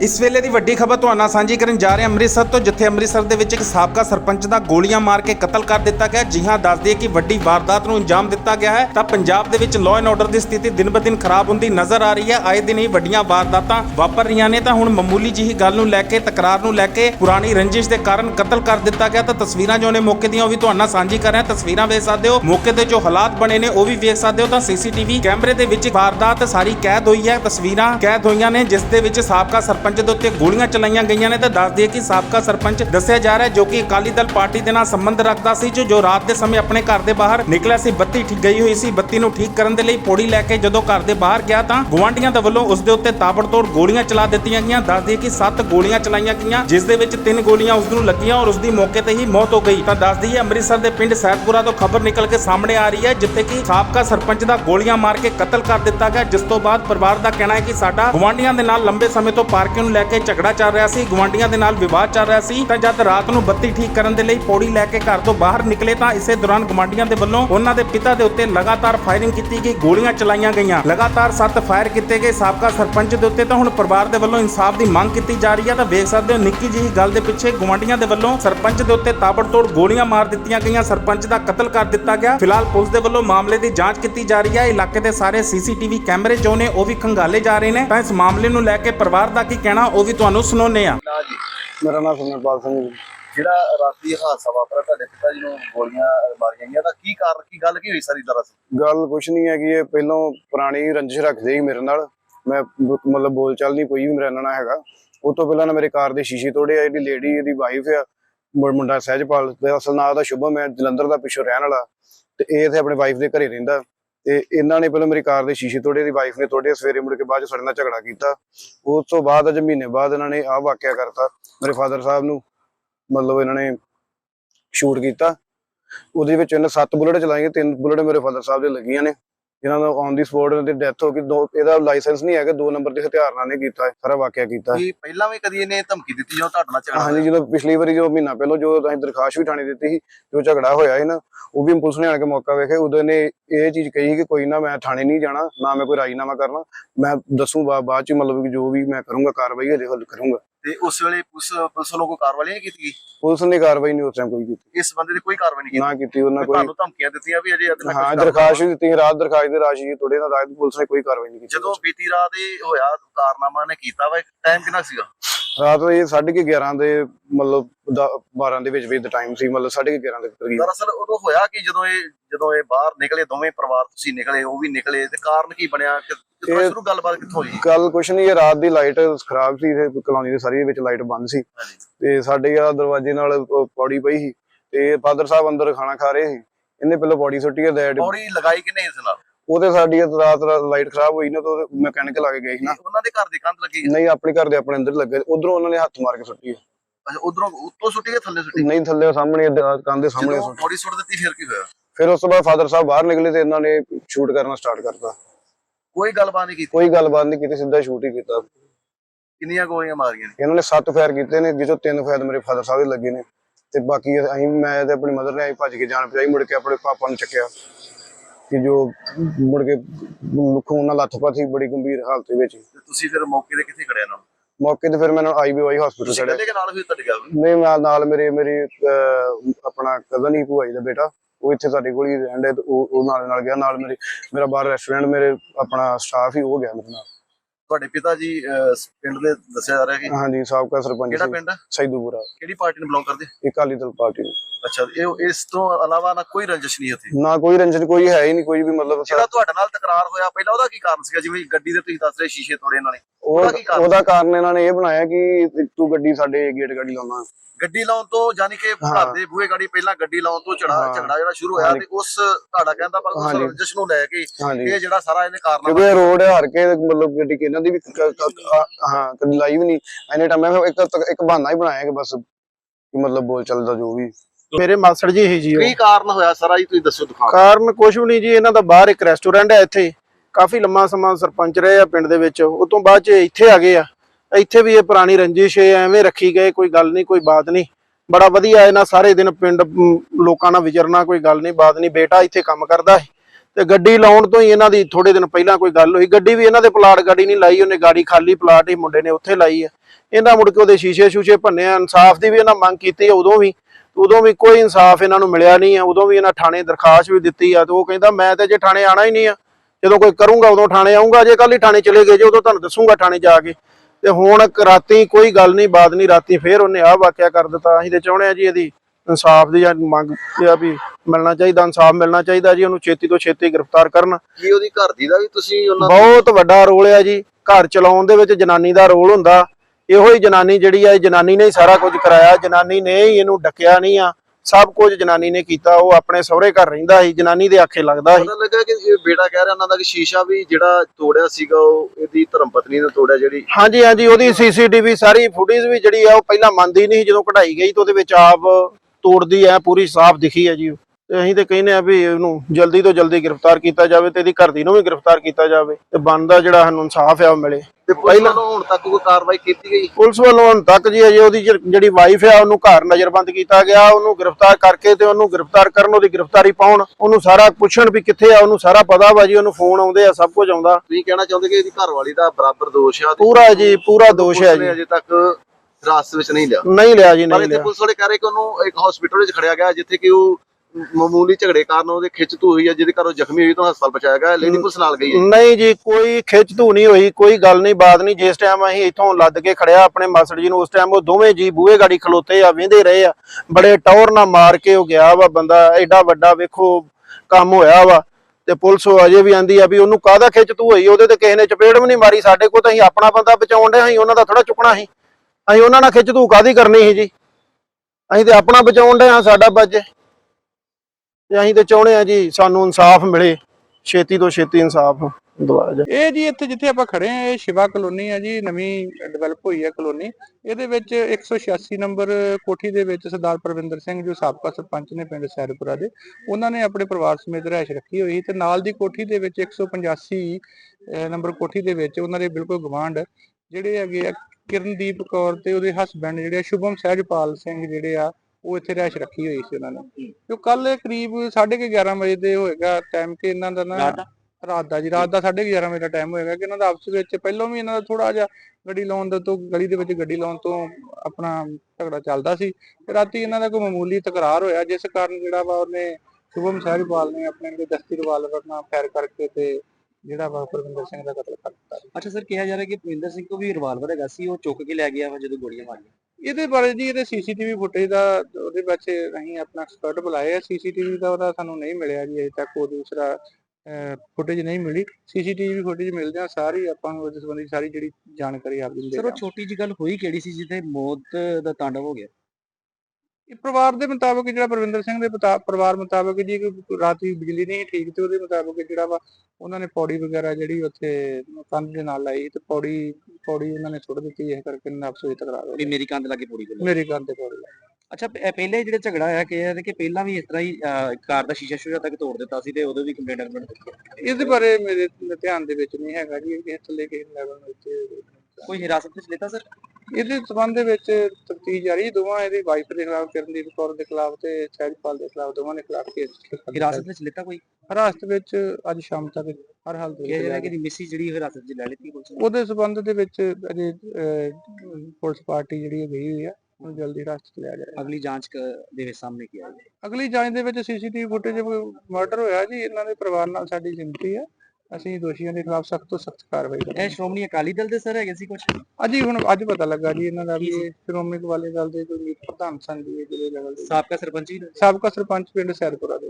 ਇਸ ਵੇਲੇ ਦੀ ਵੱਡੀ ਖਬਰ ਤੁਹਾਨੂੰ ਨਾਲ ਸਾਂਝੀ ਕਰਨ ਜਾ ਰਹੇ ਹਾਂ ਅੰਮ੍ਰਿਤਸਰ ਤੋਂ, ਜਿੱਥੇ ਅੰਮ੍ਰਿਤਸਰ ਦੇ ਵਿੱਚ ਇੱਕ ਸਾਬਕਾ ਸਰਪੰਚ ਦਾ ਗੋਲੀਆਂ ਮਾਰ ਕੇ ਕਤਲ ਕਰ ਦਿੱਤਾ ਗਿਆ। ਜੀ ਹਾਂ ਦੱਸ ਦਈਏ ਕਿ ਵੱਡੀ ਵਾਰਦਾਤ ਨੂੰ ਅੰਜਾਮ ਦਿੱਤਾ ਗਿਆ ਹੈ। ਤਾਂ ਪੰਜਾਬ ਦੇ ਵਿੱਚ ਲਾਅ ਐਂਡ ਆਰਡਰ ਦੀ ਸਥਿਤੀ ਦਿਨ-ਬਦਿਨ ਖਰਾਬ ਹੁੰਦੀ ਨਜ਼ਰ ਆ ਰਹੀ ਹੈ। ਆਏ ਦਿਨ ਹੀ ਵੱਡੀਆਂ ਵਾਰਦਾਤਾਂ ਵਾਪਰ ਰਹੀਆਂ ਨੇ। ਤਾਂ ਹੁਣ ਮਾਮੂਲੀ ਜਿਹੀ ਗੱਲ ਨੂੰ ਲੈ ਕੇ, ਤਕਰਾਰ ਨੂੰ ਲੈ ਕੇ ਪੁਰਾਣੀ ਰੰਜਿਸ਼ ਦੇ ਕਾਰਨ ਕਤਲ ਕਰ ਦਿੱਤਾ ਗਿਆ। ਤਾਂ ਤਸਵੀਰਾਂ ਜੋ ਨੇ ਮੌਕੇ ਦੀਆਂ ਉਹ ਵੀ ਤੁਹਾਨੂੰ ਨਾਲ ਸਾਂਝੀ ਕਰ ਰਹੇ। ਹਾਂ ਤਸਵੀਰਾਂ ਵੇਖ ਸਕਦੇ ਹੋ। ਮੌਕੇ ਤੇ ਜੋ ਹਾਲਾਤ ਬਣੇ ਨੇ, ਉਹ ਵੀ ਵੇਖ ਸਕਦੇ ਹੋ। ਤਾਂ ਸੀਸੀਟੀਵੀ ਕੈਮਰੇ ਦੇ ਵਿੱਚ ਵਾਰਦਾਤ ਸਾਰੀ ਕੈਦ ਹੋਈ ਹੈ। ਤਸਵੀਰਾਂ ਕੈਦ ਹੋਈਆਂ ਨੇ, ਜਿਸ ਦੇ ਵਿੱਚ ਸਾਬਕਾ ਸਰਪੰਚ ਦੇ ਉੱਤੇ ਗੋਲੀਆਂ ਚਲਾਈਆਂ ਗਈਆਂ ਨੇ ਤਾਂ ਦੱਸ ਦਈਏ ਕਿ ਸਾਬਕਾ ਸਰਪੰਚ ਦੱਸਿਆ ਜਾ ਰਿਹਾ ਜੋ ਕਿ ਅਕਾਲੀ ਦਲ ਪਾਰਟੀ ਦੇ ਨਾਲ ਸੰਬੰਧ ਰੱਖਦਾ ਸੀ, ਜੋ ਜੋ ਰਾਤ ਦੇ ਸਮੇਂ ਆਪਣੇ ਘਰ ਦੇ ਬਾਹਰ ਨਿਕਲਿਆ ਸੀ, ਬੱਤੀ ਠੀਕ ਗਈ ਹੋਈ ਸੀ। ਬੱਤੀ ਨੂੰ ਠੀਕ ਕਰਨ ਦੇ ਲਈ ਪੌੜੀ ਲੈ ਕੇ ਜਦੋਂ ਘਰ ਦੇ ਬਾਹਰ ਗਿਆ ਤਾਂ ਗਵਾਂਢੀਆਂ ਦੇ ਵੱਲੋਂ ਉਸ ਦੇ ਉੱਤੇ ਤਾਬੜਤੋੜ ਗੋਲੀਆਂ ਚਲਾ ਦਿੱਤੀਆਂ ਗਈਆਂ। ਦੱਸ ਦਈਏ ਕਿ 7 ਗੋਲੀਆਂ ਚਲਾਈਆਂ ਗਈਆਂ, ਜਿਸ ਦੇ ਵਿੱਚ 3 ਗੋਲੀਆਂ ਉਸ ਨੂੰ ਲੱਗੀਆਂ ਔਰ ਉਸ ਦੀ ਮੌਕੇ ਤੇ ਹੀ ਮੌਤ ਹੋ ਗਈ। ਤਾਂ ਦੱਸ ਦਈਏ ਅੰਮ੍ਰਿਤਸਰ ਦੇ ਪਿੰਡ ਸੈਦਪੁਰਾ ਤੋਂ ਖਬਰ ਨਿਕਲ ਕੇ ਸਾਹਮਣੇ ਆ ਰਹੀ ਹੈ, ਜਿੱਥੇ ਕਿ ਸਾਬਕਾ ਸਰਪੰਚ ਦਾ ਗੋਲੀਆਂ ਮਾਰ ਕੇ ਕਤਲ ਕਰ ਦਿੱਤਾ ਗਿਆ, ਜਿਸ ਤੋਂ ਬਾਅਦ ਪਰਿਵਾਰ ਦਾ ਕਹਿਣਾ ਹੈ ਕਿ ਸਾਡਾ ਗਵਾਂਢੀਆਂ ਦੇ ਨਾਲ ਲੰਬੇ ਸਮੇਂ ਤੋਂ ਪਾਰਕਿੰਗ ਨੂੰ ਲੈ ਕੇ ਝਗੜਾ ਚੱਲ ਰਿਹਾ ਸੀ ਗਵਾਂਢੀਆਂ ਦੇ ਨਾਲ ਵਿਵਾਦ ਚੱਲ ਰਿਹਾ ਸੀ, ਤਾਂ ਜਦ ਰਾਤ ਨੂੰ ਬੱਤੀ ਠੀਕ ਕਰਨ ਦੇ ਲਈ ਪੌੜੀ ਲੈ ਕੇ ਘਰ ਤੋਂ ਬਾਹਰ ਨਿਕਲੇ ਤਾਂ ਇਸੇ ਦੌਰਾਨ ਗਵਾਂਢੀਆਂ ਦੇ ਵੱਲੋਂ ਉਹਨਾਂ ਦੇ ਪਿਤਾ ਦੇ ਉੱਤੇ ਲਗਾਤਾਰ ਫਾਇਰਿੰਗ ਕੀਤੀ ਗਈ, ਗੋਲੀਆਂ ਚਲਾਈਆਂ ਗਈਆਂ। ਲਗਾਤਾਰ 7 ਫਾਇਰ ਕੀਤੇ ਗਏ, ਸਾਬਕਾ ਸਰਪੰਚ ਦੇ ਉੱਤੇ ਤਾਂ ਹੁਣ ਪਰਿਵਾਰ ਦੇ ਵੱਲੋਂ ਇਨਸਾਫ ਦੀ ਮੰਗ ਕੀਤੀ ਜਾ ਰਹੀ ਹੈ, ਤਾਂ ਵੇਖ ਸਕਦੇ ਹੋ ਨਿੱਕੀ ਜਿਹੀ ਗੱਲ ਦੇ ਪਿੱਛੇ ਗਵਾਂਢੀਆਂ ਦੇ ਵੱਲੋਂ ਸਰਪੰਚ ਦੇ ਉੱਤੇ ਤਾਬੜਤੋੜ ਗੋਲੀਆਂ ਮਾਰ ਦਿੱਤੀਆਂ ਗਈਆਂ, ਸਰਪੰਚ ਦਾ ਕਤਲ ਕਰ ਦਿੱਤਾ ਗਿਆ। ਫਿਲਹਾਲ ਪੁਲਿਸ ਦੇ ਵੱਲੋਂ ਮਾਮਲੇ ਦੀ ਜਾਂਚ ਕੀਤੀ ਜਾ ਰਹੀ ਹੈ, ਇਲਾਕੇ ਦੇ ਸਾਰੇ ਸੀਸੀਟੀਵੀ ਕੈਮਰੇ ਜੋ ਨੇ ਉਹ ਵੀ ਖੰਗਾਲੇ ਜਾ ਰਹੇ ਨੇ, ਤਾਂ ਇਸ ਮਾਮਲੇ ਨੂੰ ਲੈ ਕੇ ਪਰਿਵਾਰ ਦਾ ਕੀ ਕਹਿਣਾ ਉਹ ਵੀ ਤੁਹਾਨੂੰ ਸੁਣਾਉਂਦੇ ਆ। ਨਾ ਜੀ। ਮੇਰਾ ਨਾਮ ਸੁਮਰਪਾਲ ਸਿੰਘ ਜੀ। ਜਿਹੜਾ ਰਾਤੀ ਹਾਦਸਾ ਵਾਪਰਿਆ ਤੁਹਾਡੇ ਪਿਤਾ ਜੀ ਨੂੰ ਗੋਲੀਆਂ ਮਾਰੀਆਂ ਗਈਆਂ ਤਾਂ ਕੀ ਕਾਰਨ ਕੀ ਗੱਲ ਕੀ ਹੋਈ ਸਾਰੀ ਦਰਅਸਲ? ਗੱਲ ਕੁਛ ਨਹੀਂ ਹੈਗੀ ਇਹ ਪਹਿਲਾਂ ਪੁਰਾਣੀ ਰੰਜਿਸ਼ ਰੱਖਦੇ ਸੀ ਮੇਰੇ ਨਾਲ। ਮੈਂ ਮਤਲਬ ਬੋਲ ਚਾਲ ਨਹੀਂ ਕੋਈ ਵੀ ਮੇਰੇ ਨਾਲ ਨਾ ਹੈਗਾ। ਉਹ ਤੋਂ ਪਹਿਲਾਂ ਨਾ ਮੇਰੇ ਕਾਰ ਦੇ ਸ਼ੀਸ਼ੇ ਤੋੜੇ ਆ ਇਹਦੀ ਲੇਡੀ ਇਹਦੀ ਵਾਈਫ ਆ ਮੁੰਡਾ ਸਹਿਜਪਾਲ। ਤੇ ਅਸਲ ਨਾਂ ਦਾ ਸ਼ੁਭਮ ਹੈ ਜਲੰਧਰ ਦਾ ਪਿੱਛੋਂ ਰਹਿਣ ਵਾਲਾ। ਤੇ ਇਹ ਇੱਥੇ ਆਪਣੇ ਵਾਈਫ ਦੇ ਘਰੇ ਰਹਿੰਦਾ। ਤੇ ਇਹਨਾਂ ਨੇ ਪਹਿਲਾਂ ਮੇਰੀ ਕਾਰ ਦੇ ਸ਼ੀਸ਼ੇ ਤੋੜੇ ਦੀ ਵਾਈਫ ਨੇ ਤੋੜੇ, ਸਵੇਰੇ ਮੁੜ ਕੇ ਬਾਅਦ ਚ ਸਾਡੇ ਨਾਲ ਝਗੜਾ ਕੀਤਾ। ਉਸ ਤੋਂ ਬਾਅਦ ਅਜ ਮਹੀਨੇ ਬਾਅਦ ਇਹਨਾਂ ਨੇ ਆਹ ਵਾਕਿਆ ਕਰਤਾ, ਮੇਰੇ ਫਾਦਰ ਸਾਹਿਬ ਨੂੰ, ਮਤਲਬ ਇਹਨਾਂ ਨੇ ਸ਼ੂਟ ਕੀਤਾ। ਉਹਦੇ ਵਿੱਚ ਇਹਨੇ ਸੱਤ ਬੁਲਟ ਚਲਾਈਆਂ, ਤਿੰਨ ਬੁਲਟ ਮੇਰੇ ਫਾਦਰ ਸਾਹਿਬ ਦੇ ਲੱਗੀਆਂ ਨੇ। ਇਹਨਾਂ ਦਾ ਔਨ ਦੀ ਸਪੋਟ ਦੀ ਡੈਥ ਹੋ ਗਈ ਦੋ ਇਹਦਾ ਲਾਇਸੈਂਸ ਨਹੀਂ ਹੈਗਾ ਦੋ ਨੰਬਰ ਦੇ ਹਥਿਆਰ ਨਾਲ ਨੇ ਕੀਤਾ ਸਾਰਾ ਵਾਕਿਆ ਕੀਤਾ ਕੀ ਪਹਿਲਾਂ ਵੀ ਕਦੀ ਇਹਨੇ ਧਮਕੀ ਦਿੱਤੀ ਜਦੋਂ ਤੁਹਾਡੇ ਨਾਲ ਝਗੜਾ ਹਾਂਜੀ ਜਦੋਂ ਪਿਛਲੀ ਵਾਰੀ ਜੋ ਮਹੀਨਾ ਪਹਿਲਾਂ ਜੋ ਅਸੀਂ ਦਰਖਾਸਤ ਵੀ ਥਾਣੇ ਦਿੱਤੀ ਸੀ ਜੋ ਝਗੜਾ ਹੋਇਆ ਸੀ ਨਾ ਉਹ ਵੀ ਪੁਲਿਸ ਨੇ ਆਣ ਕੇ ਮੌਕਾ ਵੇਖੇ ਉਦੋਂ ਨੇ ਇਹ ਚੀਜ਼ ਕਹੀ ਕਿ ਕੋਈ ਨਾ ਮੈਂ ਥਾਣੇ ਨਹੀਂ ਜਾਣਾ ਨਾ ਮੈਂ ਕੋਈ ਰਾਜੀਨਾਮਾ ਕਰਨਾ ਮੈਂ ਦੱਸੂ ਬਾਅਦ ਚ ਮਤਲਬ ਕਿ ਜੋ ਵੀ ਮੈਂ ਕਰੂੰਗਾ ਕਾਰਵਾਈ ਹਜੇ ਹੱਲ ਕਰੂੰਗਾ। ਤੇ ਉਸ ਵੇਲੇ ਪੁਲਿਸ ਪੁਲਿਸ ਵੱਲੋਂ ਕੋਈ ਕਾਰਵਾਈ ਨਹੀਂ ਕੀਤੀ ਗਈ? ਪੁਲਿਸ ਨੇ ਕਾਰਵਾਈ ਨਹੀਂ ਉਸ ਟਾਈਮ ਕੋਈ ਕੀਤੀ। ਇਸ ਬੰਦੇ ਦੀ ਕੋਈ ਕਾਰਵਾਈ ਨਹੀਂ ਕੀਤੀ? ਨਾ ਕੀਤੀ ਉਹਨਾਂ ਕੋਈ ਤੁਹਾਨੂੰ ਧਮਕੀਆਂ ਦਿੱਤੀਆਂ ਵੀ ਅਜੇ ਅੱਧੇ ਹਾਂ ਦਰਖਾਸਤ ਵੀ ਦਿੱਤੀ ਰਾਤ ਦਰਖਾਸਤ ਦੇ ਰਾਸ਼ੀ ਥੋੜੇ ਨਾਲ ਰਾਤ ਪੁਲਿਸ ਨੇ ਕੋਈ ਕਾਰਵਾਈ ਨਹੀਂ ਕੀਤੀ। ਜਦੋਂ ਬੀਤੀ ਰਾਤ ਇਹ ਹੋਇਆ ਕਾਰਨਾਮਾ ਨੇ ਕੀਤਾ ਵਾ ਟਾਈਮ ਕਿੰਨਾ ਸੀਗਾ? ਰਾਤ ਇਹ 11:30 ਦੇ ਮਤਲਬ 12 ਦੇ ਵਿੱਚ ਵਿੱਚ ਟਾਈਮ ਸੀ ਮਤਲਬ 11:30 ਦੇ ਕਰੀਬ। ਦਰਅਸਲ ਉਦੋਂ ਹੋਇਆ ਕਿ ਜਦੋਂ ਇਹ ਜਦੋਂ ਇਹ ਬਾਹਰ ਨਿਕਲੇ ਦੋਵੇਂ ਪਰਿਵਾਰ ਤੁਸੀਂ ਨਿਕਲੇ ਉਹ ਵੀ ਨਿਕਲੇ ਤੇ ਕਾਰਨ ਕੀ ਬਣਿਆ? ਕਿ ਸ਼ੁਰੂ ਗੱਲਬਾਤ ਕਿੱਥੋਂ ਹੋਈ? ਗੱਲ ਕੁਛ ਨਹੀਂ ਇਹ ਰਾਤ ਦੀ ਲਾਈਟ ਖਰਾਬ ਸੀ ਤੇ ਕਲੋਨੀ ਦੇ ਸਾਰੀ ਵਿੱਚ ਲਾਈਟ ਬੰਦ ਸੀ। ਤੇ ਸਾਡੇ ਆ ਦਰਵਾਜ਼ੇ ਨਾਲ ਪੌੜੀ ਪਈ ਸੀ ਤੇ ਫਾਦਰ ਸਾਹਿਬ ਅੰਦਰ ਖਾਣਾ ਖਾ ਰਹੇ ਸੀ। ਇਹਨੇ ਪਹਿਲਾਂ ਪੌੜੀ ਸੁੱਟੀ ਹੈ ਡੈਡ ਪੌੜੀ ਲਗਾਈ ਕਿ ਨਹੀਂ ਇਸ ਨਾਲ? ਉਹਦੇ ਸਾਡੀ ਰਾਤ ਲਾਈਟ ਖਰਾਬ ਹੋਈ ਨਾ ਤਾਂ ਮੈਕੈਨਿਕ ਲਾ ਕੇ ਗਏ ਸੀ ਨਾ। ਉਹਨਾਂ ਦੇ ਘਰ ਦੀ ਕੰਧ ਲੱਗੀ ਨਹੀਂ ਆਪਣੇ ਘਰ ਦੇ ਆਪਣੇ ਅੰਦਰ ਲੱਗੇ। ਉਧਰੋਂ ਉਹਨਾਂ ਨੇ ਹੱਥ ਮਾਰ ਕੇ ਸੁੱਟੀ। ਅੱਛਾ ਉਧਰੋਂ ਉੱਤੋਂ ਸੁੱਟੀ ਕੇ ਥੱਲੇ ਸੁੱਟੀ? ਨਹੀਂ ਥੱਲੇ ਸਾਹਮਣੇ ਕੰਨ ਦੇ ਸਾਹਮਣੇ ਸੁੱਟੀ। ਪੌੜੀ ਸੁੱਟ ਦਿੱਤੀ ਫਿਰ ਕੀ ਹੋਇਆ? ਫਿਰ ਉਸ ਤੋਂ ਬਾਅਦ ਫਾਦਰ ਸਾਹਿਬ ਬਾਹਰ ਨਿਕਲੇ ਤੇ ਇਹਨਾਂ ਨੇ ਸ਼ੂਟ ਕਰਨਾ ਸਟਾਰਟ ਕਰਤਾ। ਕੋਈ ਗੱਲਬਾਤ ਨਹੀਂ ਕੀਤੀ? ਕੋਈ ਗੱਲਬਾਤ ਨਹੀਂ ਕੀਤੀ ਸਿੱਧਾ ਸ਼ੂਟ ਹੀ ਕੀਤਾ। ਕਿੰਨੀਆਂ ਗੋਲੀਆਂ ਮਾਰੀਆਂ ਨੇ? ਇਹਨਾਂ ਨੇ ਸੱਤ ਫਾਇਰ ਕੀਤੇ ਨੇ ਜਿਸੋਂ ਤਿੰਨ ਫਾਇਰ ਮੇਰੇ ਫਾਦਰ ਸਾਹਿਬ ਦੇ ਲੱਗੇ ਨੇ। ਤੇ ਬਾਕੀ ਅਸੀਂ ਮੈਂ ਤੇ ਆਪਣੀ ਮਦਰ ਨੇ ਅਸੀਂ ਭੱਜ ਕੇ ਜਾਣ ਪਈ ਮੁੜ ਕੇ ਆਪਣੇ ਪਾਪਾ ਨੂੰ ਚੱਕਿਆ। ਕਿ ਜੋ ਮੁੜ ਕੇ ਖੂਨ ਨਾਲ ਲੱਥਪੱਥ ਸੀ ਬੜੀ ਗੰਭੀਰ ਹਾਲਤ ਵਿੱਚ। ਤੇ ਤੁਸੀਂ ਫਿਰ ਮੌਕੇ ਤੇ ਕਿੱਥੇ ਖੜਿਆ ਨਾ ਮੌਕੇ ਤੇ ਫਿਰ ਮੈਨੂੰ ਆਈਬੀਵਾਈ ਹਸਪੀਟਲ ਚੜਿਆ ਕਹਿੰਦੇ ਨਾਲ ਵੀ ਤੁਹਾਡੀ ਗੱਲ ਨਹੀਂ ਮੈਂ ਨਾਲ ਮੇਰੇ ਮੇਰੀ ਆਪਣਾ ਕਜ਼ਨ ਹੀ ਭੂਆ ਜੀ ਦਾ ਬੇਟਾ ਉਹ ਇੱਥੇ ਸਾਡੇ ਕੋਲ ਹੀ ਰਹਿੰਦਾ ਉਹ ਉਹ ਨਾਲ ਨਾਲ ਗਿਆ ਨਾਲ ਮੇਰੇ ਮੇਰਾ ਬਾਹਰ ਰੈਸਟੋਰੈਂਟ ਮੇਰੇ ਆਪਣਾ ਸਟਾਫ ਹੀ ਹੋ ਗਿਆ ਮੇਰੇ ਨਾਲ। ਤੁਹਾਡੇ ਪਿਤਾ ਜੀ ਪਿੰਡ ਦੇ ਦੱਸਿਆ ਜਾ ਰਿਹਾ ਕਿ ਹਾਂਜੀ ਸਾਬਕਾ ਸਰਪੰਚ ਕਿਹੜਾ ਪਿੰਡ ਸੈਦੂਪੁਰਾ ਕਿਹੜੀ ਪਾਰਟੀ ਨੂੰ ਬਿਲੋਂਗ ਕਰਦੇ ਇਹ ਅਕਾਲੀ ਦਲ ਪਾਰਟੀ ਨੂੰ। ਅੱਛਾ ਇਹ ਇਸ ਤੋਂ ਇਲਾਵਾ ਨਾ ਕੋਈ ਰੰਜਿਸ਼ ਨਹੀਂ ਉੱਥੇ ਨਾ ਕੋਈ ਰੰਜਨ ਕੋਈ ਹੈ ਹੀ ਨਹੀਂ ਕੋਈ ਵੀ ਮਤਲਬ ਜਿਹੜਾ ਤੁਹਾਡੇ ਨਾਲ ਤਕਰਾਰ ਹੋਇਆ ਪਹਿਲਾਂ ਉਹਦਾ ਕੀ ਕਾਰਨ ਸੀਗਾ ਜਿਵੇਂ ਗੱਡੀ ਦੇ ਤੁਸੀਂ ਦੱਸ ਰਹੇ ਸ਼ੀਸ਼ੇ ਤੋੜੇ ਇਹਨਾਂ ਨੇ ਉਹ ਉਹਦਾ ਕੀ ਕਾਰਨ ਉਹਦਾ ਕਾਰਨ ਇਹਨਾਂ ਨੇ ਇਹ ਬਣਾਇਆ ਕਿ ਤੂੰ ਗੱਡੀ ਸਾਡੇ ਗੇਟ ਗੱਡੀ ਲਾਉਣਾ ਗੱਡੀ ਲਾਉਣ ਤੋਂ ਯਾਨੀ ਕਿ। ਘਰ ਦੇ ਬੂਹੇ ਗਾੜੀ ਪਹਿਲਾਂ ਗੱਡੀ ਲਾਉਣ ਤੋਂ ਝੜਾ। ਝਗੜਾ ਜਿਹੜਾ ਸ਼ੁਰੂ ਹੋਇਆ। ਤੇ ਉਸ ਤੁਹਾਡਾ ਕਹਿੰਦਾ ਪਰ ਉਸ। ਰੰਜਿਸ਼ ਨੂੰ ਲੈ ਕੇ ਇਹ ਜਿਹੜਾ ਸਾਰਾ ਇਹਨੇ ਕਾਰਨ ਕਿਉਂਕਿ ਰੋਡ ਹਰ ਕੇ ਮਤਲਬ ਗੱਡੀ ਕਿ ਇਹਨਾਂ ਦੀ ਵੀ ਹਾਂ ਕਦੀ ਲਾਈ ਵੀ ਨਹੀਂ। ਐਨੇ ਟਾਈਮ ਮੈਂ ਇੱਕ ਇੱਕ ਬਹਾਨਾ ਹੀ ਬਣਾਇਆ ਕਿ ਬਸ ਕਿ ਮਤਲਬ ਬੋਲ ਚੱਲਦਾ ਜੋ ਵੀ। ਮੇਰੇ ਮਾਸੜ ਜੀ ਹੀ ਜੀ ਕੀ ਕਾਰਨ ਹੋਇਆ ਸਾਰਾ ਜੀ ਤੁਸੀਂ ਦੱਸੋ ਦਿਖਾਓ। ਕਾਰਨ ਕੁਛ ਵੀ ਨਹੀਂ ਜੀ ਇਹਨਾਂ ਦਾ ਬਾਹਰ ਇੱਕ ਰੈਸਟੋਰੈਂਟ ਹੈ ਇੱਥੇ। ਕਾਫੀ ਲੰਮਾ ਸਮਾਂ ਸਰਪੰਚ ਰਹੇ ਆ ਪਿੰਡ ਦੇ ਵਿੱਚ। ਉਹ ਤੋਂ ਬਾਅਦ ਚ ਇੱਥੇ ਆ ਗਏ ਆ। ਇੱਥੇ ਵੀ ਇਹ ਪੁਰਾਣੀ ਰੰਜਿਸ਼ ਹੈ ਐਵੇਂ ਰੱਖੀ ਗਏ ਕੋਈ ਗੱਲ ਨਹੀਂ ਕੋਈ ਬਾਤ ਨਹੀਂ। ਬੜਾ ਵਧੀਆ ਇਹਨਾਂ ਸਾਰੇ ਦਿਨ ਪਿੰਡ ਲੋਕਾਂ ਨਾਲ ਵਿਚਰਨਾ ਕੋਈ ਗੱਲ ਨਹੀਂ ਬਾਤ ਨਹੀਂ। ਬੇਟਾ ਇੱਥੇ ਕੰਮ ਕਰਦਾ ਹੈ ਤੇ ਗੱਡੀ ਲਾਉਣ ਤੋਂ ਹੀ ਇਹਨਾਂ ਦੀ ਥੋੜੇ ਦਿਨ ਪਹਿਲਾਂ ਕੋਈ ਗੱਲ ਹੋਈ। ਗੱਡੀ ਵੀ ਇਹਨਾਂ ਦੇ ਪਲਾਟ ਗਾੜੀ ਨਹੀਂ ਲਾਈ, ਉਹਨੇ ਗਾੜੀ ਖਾਲੀ ਪਲਾਟ ਹੀ ਮੁੰਡੇ ਨੇ ਉੱਥੇ ਲਾਈ ਆ। ਇਹਨਾਂ ਮੁੜ ਕੇ ਉਹਦੇ ਸ਼ੀਸ਼ੇ ਸ਼ੂਸ਼ੇ ਭੰਨੇ ਇਨਸਾਫ ਦੀ ਵੀ ਇਹਨਾਂ ਮੰਗ ਕੀਤੀ ਉਦੋਂ ਵੀ। ਉਦੋਂ ਵੀ ਕੋਈ ਇਨਸਾਫ ਇਹਨਾਂ ਨੂੰ ਮਿਲਿਆ ਨਹੀਂ ਆ। ਉਦੋਂ ਵੀ ਇਹਨਾਂ ਥਾਣੇ ਦਰਖਾਸਤ ਵੀ ਦਿੱਤੀ ਆ ਤੇ ਉਹ ਕਹਿੰਦਾ, ਮੈਂ ਤੇ ਜੇ ਥਾਣੇ ਆਣਾ ਹੀ ਨਹੀਂ ਆ, ਜਦੋਂ ਕੋਈ ਕਰੂੰਗਾ ਉਦੋਂ ਥਾਣੇ ਆਉਂਗਾ ਜੇ ਕੱਲ ਹੀ ਥਾਣੇ ਚਲੇ ਗਏ ਜੇ, ਉਦੋਂ ਤੁਹਾਨੂੰ ਦੱਸੂਗਾ ਥਾਣੇ ਜਾ ਕੇ। ਤੇ ਹੁਣ ਰਾਤੀ ਕੋਈ ਗੱਲ ਨਹੀਂ ਬਾਤ ਨਹੀਂ, ਰਾਤੀ ਫੇਰ ਉਹਨੇ ਆਹ ਵਾਕਿਆ ਕਰ ਦਿੱਤਾ। ਅਸੀਂ ਤੇ ਚਾਹੁੰਦੇ ਆ ਜੀ ਇਹਦੀ ਇਨਸਾਫ ਦੀ ਮੰਗ ਇਹ ਆ ਵੀ ਮਿਲਣਾ ਚਾਹੀਦਾ ਇਨਸਾਫ ਮਿਲਣਾ ਚਾਹੀਦਾ ਜੀ ਉਹਨੂੰ ਛੇਤੀ ਤੋਂ ਛੇਤੀ ਗ੍ਰਿਫਤਾਰ ਕਰਨ। ਕੀ ਉਹਦੀ ਘਰ ਦੀ ਦਾ ਵੀ ਤੁਸੀਂ ਉਹਨਾਂ ਬਹੁਤ ਵੱਡਾ ਰੋਲ ਹੈ ਜੀ। ਘਰ ਚਲਾਉਣ ਦੇ ਵਿੱਚ ਜਨਾਨੀ ਦਾ ਰੋਲ ਹੁੰਦਾ। ਇਹੋ ਹੀ ਜਨਾਨੀ ਜਿਹੜੀ ਆ ਜਨਾਨੀ ਨੇ ਹੀ ਸਾਰਾ ਕੁਝ ਕਰਾਇਆ। ਜਨਾਨੀ ਨੇ ਹੀ ਇਹਨੂੰ ਡੱਕਿਆ ਨਹੀਂ ਆ। ਸਭ ਕੁਝ ਜਨਾਨੀ ਨੇ ਕੀਤਾ। ਉਹ ਆਪਣੇ ਸਹੁਰੇ ਘਰ ਰਹਿੰਦਾ ਸੀ। ਜਨਾਨੀ ਦੇ ਆਖੇ ਲੱਗਦਾ ਸੀ। ਪਤਾ ਲੱਗਾ ਕਿ ਇਹ ਬੇਟਾ ਕਹਿ ਰਿਹਾ ਉਹਨਾਂ ਦਾ ਕਿ ਸ਼ੀਸ਼ਾ ਵੀ ਜਿਹੜਾ ਤੋੜਿਆ ਸੀਗਾ ਉਹ ਇਹਦੀ ਧਰਮ ਪਤਨੀ ਨੇ ਤੋੜਿਆ ਜਿਹੜੀ ਹਾਂਜੀ ਹਾਂਜੀ ਉਹਦੀ ਸੀਸੀਟੀਵੀ ਸਾਰੀ ਫੁਟੇਜ ਵੀ ਜਿਹੜੀ ਆ ਉਹ ਪਹਿਲਾਂ ਮੰਨਦੀ ਨਹੀਂ ਸੀ, ਜਦੋਂ ਕਢਾਈ ਗਈ ਤਾਂ ਉਹਦੇ ਵਿੱਚ ਆਪ ਤੋੜਦੀ ਐ ਪੂਰੀ ਸਾਫ਼ ਦਿਖੀ ਹੈ ਜੀ। ਤੇ ਅਸੀਂ ਤੇ ਕਹਿੰਦੇ ਆ ਵੀ ਇਹਨੂੰ ਜਲਦੀ ਤੋਂ ਜਲਦੀ ਗ੍ਰਿਫਤਾਰ ਕੀਤਾ ਜਾਵੇ ਤੇ ਇਹਦੀ ਘਰ ਦੀ ਨੂੰ ਵੀ ਗ੍ਰਿਫਤਾਰ ਕੀਤਾ ਜਾਵੇ ਤੇ ਬਣਦਾ ਜਿਹੜਾ ਸਾਨੂੰ ਇਨਸਾਫ ਆ ਉਹ ਮਿਲੇ। ਤੇ ਵੱਲੋਂ ਹੁਣ ਤੱਕ ਕੋਈ ਕਾਰਵਾਈ ਕੀਤੀ ਗਈ? ਪੁਲਿਸ ਵੱਲੋਂ ਹੁਣ ਤੱਕ ਜੀ ਅਜੇ ਉਹਦੀ ਜਿਹੜੀ- ਵਾਈਫ ਆ ਉਹਨੂੰ ਘਰ ਨਜ਼ਰਬੰਦ ਕੀਤਾ ਗਿਆ ਉਹਨੂੰ ਗ੍ਰਿਫਤਾਰ ਕਰਕੇ ਤੇ ਉਹਨੂੰ ਗ੍ਰਿਫਤਾਰ ਕਰਨ ਉਹਦੀ ਗ੍ਰਿਫਤਾਰੀ ਪਾਉਣ ਉਹਨੂੰ ਸਾਰਾ ਪੁੱਛਣ ਵੀ ਕਿੱਥੇ ਆ ਉਹਨੂੰ ਸਾਰਾ ਪਤਾ ਵਾ ਜੀ ਉਹਨੂੰ ਫੋਨ ਆਉਂਦੇ ਆ ਸਭ ਕੁਝ ਆਉਂਦਾ। ਤੁਸੀਂ ਕਹਿਣਾ ਚਾਹੁੰਦੇ ਕਿ ਇਹਦੀ ਘਰ ਵਾਲੀ ਦਾ ਬਰਾਬਰ ਦੋਸ਼ ਆ? ਪੂਰਾ ਜੀ ਪੂਰਾ ਦੋਸ਼ ਹੈ ਜੀ। ਅਜੇ ਤੱਕ ਹਿਰਾਸਤ ਵਿੱਚ ਨਹੀਂ ਲਿਆ। ਨਹੀਂ ਲਿਆ ਜੀ ਨਹੀਂ ਲਿਆ। ਪੁਲਿਸ ਵਾਲੇ ਕਹਿ ਰਹੇ ਕਿ ਉਹਨੂੰ ਇੱਕ ਹਸਪੀਟਲ ਵਿੱਚ ਖੜਿਆ ਗਿਆ ਜਿੱਥੇ ਕਿ ਉਹ ਮਾਮੂਲੀ ਝਗੜੇ ਕਾਰਨ ਉਹਦੇ ਖਿੱਚ ਧੂ ਹੋਈ ਹੈ ਜਿਹਦੇ ਕਾਰਨ ਜ਼ਖਮੀ ਹੋਈ ਤਾਂ ਹਸਪਤਾਲ ਪਹੁੰਚਾਇਆ ਗਿਆ ਲੇਡੀ ਪੁਲਿਸ ਨਾਲ ਗਈ ਹੈ। ਨਹੀਂ ਜੀ ਕੋਈ ਖਿੱਚ ਧੂ ਨਹੀਂ ਹੋਈ ਕੋਈ ਗੱਲ ਨਹੀਂ ਬਾਤ ਨਹੀਂ। ਜਿਸ ਟਾਈਮ ਅਸੀਂ ਇੱਥੋਂ ਲੱਦ ਕੇ ਖੜਿਆ ਆਪਣੇ ਮਾਸੜ ਜੀ ਨੂੰ ਉਸ ਟਾਈਮ ਉਹ ਦੋਵੇਂ ਜੀ ਬੂਹੇ ਗਾੜੀ ਖਲੋਤੇ ਆ ਵੇਂਦੇ ਰਹੇ ਆ। ਬੜੇ ਟੌਰ ਨਾਲ ਮਾਰ ਕੇ ਉਹ ਗਿਆ ਵਾ ਬੰਦਾ ਐਡਾ ਵੱਡਾ ਵੇਖੋ ਕੰਮ ਹੋਇਆ ਵਾ। ਤੇ ਪੁਲਿਸ ਅਜੇ ਵੀ ਆਂਦੀ ਆ ਵੀ ਉਹਨੂੰ ਕਾਹਦਾ ਖਿੱਚ ਧੂ ਹੋਈ ਉਹਦੇ ਤੇ ਕਿਸੇ ਨੇ ਚਪੇੜ ਵੀ ਨਹੀਂ ਮਾਰੀ। ਸਾਡੇ ਕੋਲ ਤਾਂ ਅਸੀਂ ਆਪਣਾ ਬੰਦਾ ਬਚਾਉਣ ਦੇ ਅਸੀਂ ਉਹਨਾਂ ਦਾ ਥੋੜਾ ਚੁੱਕਣਾ ਸੀ। ਅਸੀਂ ਉਹਨਾਂ ਨਾਲ ਖਿੱਚ ਧੂ ਕਾਹਦੀ ਕਰਨੀ ਸੀ ਜੀ? ਅਸੀਂ ਤੇ ਆਪਣਾ ਬਚਾਉਣ ਦੇ ਹਾਂ ਸਾਡਾ ਬਚੇ ਤੇ ਅਸੀਂ ਤੇ ਚਾਹੁੰਦੇ ਆ ਜੀ ਸਾਨੂੰ ਇਨਸਾਫ ਮਿਲੇ, ਛੇਤੀ ਤੋਂ ਛੇਤੀ ਇਨਸਾਫ ਦਵਾਇਆ ਜਾਏ। ਇਹ ਜੀ ਇੱਥੇ ਜਿੱਥੇ ਆਪਾਂ ਖੜੇ ਆ ਇਹ ਸ਼ਿਵਾ ਕਲੋਨੀ ਆ ਜੀ, ਨਵੀਂ ਡਿਵੈਲਪ ਹੋਈ ਆ ਕਲੋਨੀ। ਇਹਦੇ ਵਿੱਚ 186 ਨੰਬਰ ਕੋਠੀ ਦੇ ਵਿੱਚ ਸਰਦਾਰ ਪ੍ਰਵਿੰਦਰ ਸਿੰਘ ਜੋ ਸਾਬਕਾ ਸਰਪੰਚ ਨੇ ਪਿੰਡ ਸੈਰਪੁਰਾ ਦੇ, ਉਹਨਾਂ ਨੇ ਆਪਣੇ ਪਰਿਵਾਰ ਸਮੇਤ ਰਹਿائش ਰੱਖੀ ਹੋਈ ਤੇ ਨਾਲ ਦੀ ਕੋਠੀ ਦੇ ਵਿੱਚ 185 ਨੰਬਰ ਕੋਠੀ ਦੇ ਵਿੱਚ ਉਹਨਾਂ ਦੇ ਬਿਲਕੁਲ ਗਵਾਂਢ ਜਿਹੜੇ ਹੈਗੇ ਆ ਕਿਰਨਦੀਪ ਕੌਰ ਤੇ ਉਹਦੇ ਹਸਬੰਡ ਜਿਹੜੇ ਸ਼ੁਭਮ ਸਹਿਜਪਾਲ ਸਿੰਘ ਜਿਹੜੇ ਆ ਉਹ ਇੱਥੇ ਰਹਿਸ਼ ਰੱਖੀ ਹੋਈ ਸੀ ਉਹਨਾਂ ਨੇ। ਤੇ ਕੱਲ ਕਰੀਬ 11:30 ਵਜੇ ਦੇ ਹੋਏਗਾ ਟਾਈਮ ਕਿ ਇਹਨਾਂ ਦਾ ਨਾ ਰਾਤ ਦਾ। ਜੀ ਰਾਤ ਦਾ 11:30 ਵਜੇ ਦਾ ਟਾਈਮ ਹੋਏਗਾ ਕਿ ਇਹਨਾਂ ਦਾ ਆਪਸ ਵਿੱਚ ਪਹਿਲਾਂ ਵੀ ਇਹਨਾਂ ਦਾ ਥੋੜਾ ਜਿਹਾ ਗੱਡੀ ਲਾਉਣ ਦੇ ਤੋਂ ਗਲੀ ਦੇ ਵਿੱਚ ਗੱਡੀ ਲਾਉਣ ਤੋਂ ਆਪਣਾ ਝਗੜਾ ਚੱਲਦਾ ਸੀ। ਤੇ ਰਾਤੀ ਇਹਨਾਂ ਦਾ ਕੋਈ ਮਾਮੂਲੀ ਤਕਰਾਰ ਹੋਇਆ ਜਿਸ ਕਾਰਨ ਜਿਹੜਾ ਵਾ ਉਹਨੇ ਸ਼ੁਭਮ ਸਹਿਰੀਵਾਲ ਨੇ ਆਪਣੇ ਜਿਹੜੇ ਦਸਤੀ ਰਿਵਾਲਵਰ ਨਾਲ ਫੈਰ ਕਰਕੇ ਤੇ ਜਿਹੜਾ ਵਾ ਪਰਵਿੰਦਰ ਸਿੰਘ ਦਾ ਕਤਲ ਕਰ ਦਿੱਤਾ। ਅੱਛਾ ਸਰ ਕਿਹਾ ਜਾ ਰਿਹਾ ਕਿ ਪਰਵਿੰਦਰ ਸਿੰਘ ਕੋ ਵੀ ਰਿਵਾਲਵਰ ਹੈਗਾ ਸੀ ਉਹ ਚੁੱਕ ਕੇ ਲੈ ਗਿਆ ਜਦੋਂ ਗੋਲੀਆਂ ਮਾਰੀਆਂ। ਇਹਦੇ ਬਾਰੇ ਜੀ ਇਹਦੇ ਸੀਸੀਟੀਵੀ ਫੁਟੇਜ ਦਾ ਉਹਦੇ ਵਿੱਚ ਅਸੀਂ ਆਪਣਾ ਐਕਸਪਰਟ ਬੁਲਾਏ ਆ ਸੀਸੀਟੀਵੀ ਦਾ ਉਹਦਾ ਸਾਨੂੰ ਨਹੀਂ ਮਿਲਿਆ ਜੀ ਅਜੇ ਤੱਕ ਉਹ ਦੂਸਰਾ ਫੁਟੇਜ ਨਹੀਂ ਮਿਲੀ। ਸੀਸੀਟੀਵੀ ਫੁਟੇਜ ਮਿਲਦਿਆਂ ਸਾਰੀ ਆਪਾਂ ਨੂੰ ਉਹਦੇ ਸੰਬੰਧੀ ਸਾਰੀ ਜਿਹੜੀ ਜਾਣਕਾਰੀ ਆਪ ਜੀ ਨੂੰ ਦੇ ਸਰ ਉਹ। ਛੋਟੀ ਜਿਹੀ ਗੱਲ ਹੋਈ ਕਿਹੜੀ ਸੀ ਜਿੱਥੇ ਮੌਤ ਦਾ ਤਾਂਡਵ ਹੋ ਗਿਆ? ਇਹ ਪਰਿਵਾਰ ਦੇ ਮੁਤਾਬਕ ਜਿਹੜਾ ਪ੍ਰਵਿੰਦਰ ਸਿੰਘ ਦੇ ਪਰਿਵਾਰ ਮੁਤਾਬਕ ਜੀ ਕਿ ਰਾਤੀ ਬਿਜਲੀ ਨਹੀਂ ਠੀਕ ਤੇ ਉਹਦੇ ਮੁਤਾਬਕ ਜਿਹੜਾ ਵਾ ਉਹਨਾਂ ਨੇ ਪੌੜੀ ਵਗੈਰਾ ਜਿਹੜੀ ਉੱਥੇ ਕੰਧ ਦੇ ਨਾਲ ਲਾਈ ਤੇ ਪੌੜੀ ਪੌੜੀ ਉਹਨਾਂ ਨੇ ਸੁੱਟ ਦਿੱਤੀ ਇਸ ਕਰਕੇ ਆਪਸ ਵਿੱਚ ਤਕਰਾਰ ਹੋ ਗਈ ਮੇਰੀ ਕੰਧ ਲੱਗੇ ਗੱਲ ਮੇਰੀ ਕੰਧ ਤੇ ਪੌੜੀ। ਅੱਛਾ ਪਹਿਲੇ ਜਿਹੜੇ ਝਗੜਾ ਹੋਇਆ ਕਿ ਕਿ ਪਹਿਲਾਂ ਵੀ ਇਸ ਤਰ੍ਹਾਂ ਹੀ ਕਾਰ ਦਾ ਸ਼ੀਸ਼ਾ ਸ਼ੂਸ਼ਾ ਤੱਕ ਤੋੜ ਦਿੱਤਾ ਸੀ ਤੇ ਉਦੋਂ ਵੀ ਕੰਪਲੇਂਟ ਕੰਪਲੇਂਟ ਇਹਦੇ ਬਾਰੇ ਮੇਰੇ ਧਿਆਨ ਦੇ ਵਿੱਚ ਨਹੀਂ ਹੈਗਾ ਜੀ ਕਿਸੇ ਥੱਲੇ ਕਿਸੇ ਲੈਵਲ ਉੱਤੇ ਕੋਈ ਹਿਰਾਸਤ ਵਿੱਚ ਲਿੱਤਾ ਸਰ? ਇਹਦੇ ਸਬੰਧ ਦੇ ਵਿੱਚ ਤਫਤੀਸ਼ ਜਾਰੀ ਦੋਵਾਂ ਇਹਦੀ ਵਾਈਫ ਦੇ ਖਿਲਾਫ ਕਿਰਨਦੀਪ ਕੌਰ ਦੇ ਖਿਲਾਫ ਤੇ ਸਹਿਜਪਾਲ ਦੇ ਖਿਲਾਫ ਦੋਵਾਂ ਦੇ ਖਿਲਾਫ ਕੇਸ ਹਿਰਾਸਤ ਵਿੱਚ ਲਿੱਤਾ ਕੋਈ? ਹਿਰਾਸਤ ਵਿੱਚ ਅੱਜ ਸ਼ਾਮ ਤੱਕ ਹਰ ਹਾਲ ਦੇ ਵਿੱਚ ਜਾ ਰਿਹਾ ਲਿਆ ਕਿ ਮਿਸੀ ਜਿਹੜੀ ਹਿਰਾਸਤ 'ਚ ਲੈ ਲਿੱਤੀ ਪੁਲਿਸ ਨੇ। ਉਹਦੇ ਸਬੰਧ ਦੇ ਵਿੱਚ ਅਜੇ ਪੁਲਿਸ ਪਾਰਟੀ ਜਿਹੜੀ ਹੈ ਗਈ ਹੋਈ ਆ ਹੁਣ ਜਲਦੀ ਹਿਰਾਸਤ 'ਚ ਲਿਆ ਜਾਏਗਾ। ਅਗਲੀ ਜਾਂਚ ਦੇ ਵਿੱਚ ਸਾਹਮਣੇ ਕੀ ਆਏਗਾ? ਅਗਲੀ ਜਾਂਚ ਦੇ ਵਿੱਚ ਸੀਸੀਟੀਵੀ ਫੁਟੇਜ ਮਰਡਰ ਹੋਇਆ ਜੀ। ਇਹਨਾਂ ਦੇ ਪਰਿਵਾਰ ਨਾਲ ਸਾਡੀ ਸਿੰਪਤੀ ਹੈ। ਅਸੀਂ ਦੋਸ਼ੀਆਂ ਦੇ ਖਿਲਾਫ ਸਖਤ ਤੋਂ ਸਖਤ ਕਾਰਵਾਈ ਇਹ ਕਰਾਂਗੇ ਸ਼੍ਰੋਮਣੀ ਅਕਾਲੀ ਦਲ ਦੇ ਸਰ ਹੈਗੇ ਸੀ ਕੁਝ ਅਜੀ ਹੁਣ ਅੱਜ ਪਤਾ ਲੱਗਾ ਜੀ ਇਹਨਾਂ ਦਾ ਵੀ ਇਹ ਸ਼੍ਰੋਮਣੀ ਅਕਾਲੀ ਦਲ ਦੇ ਕੋਈ ਮੀਤ ਪ੍ਰਧਾਨ ਸਨ ਜੀ ਇਹ ਜਿਹੜੇ ਲੈਵਲ ਦੇ। ਸਾਬਕਾ ਸਰਪੰਚ ਵੀ ਸਾਬਕਾ ਸਰਪੰਚ ਪਿੰਡ ਸੈਰਪੁਰਾ ਦੇ।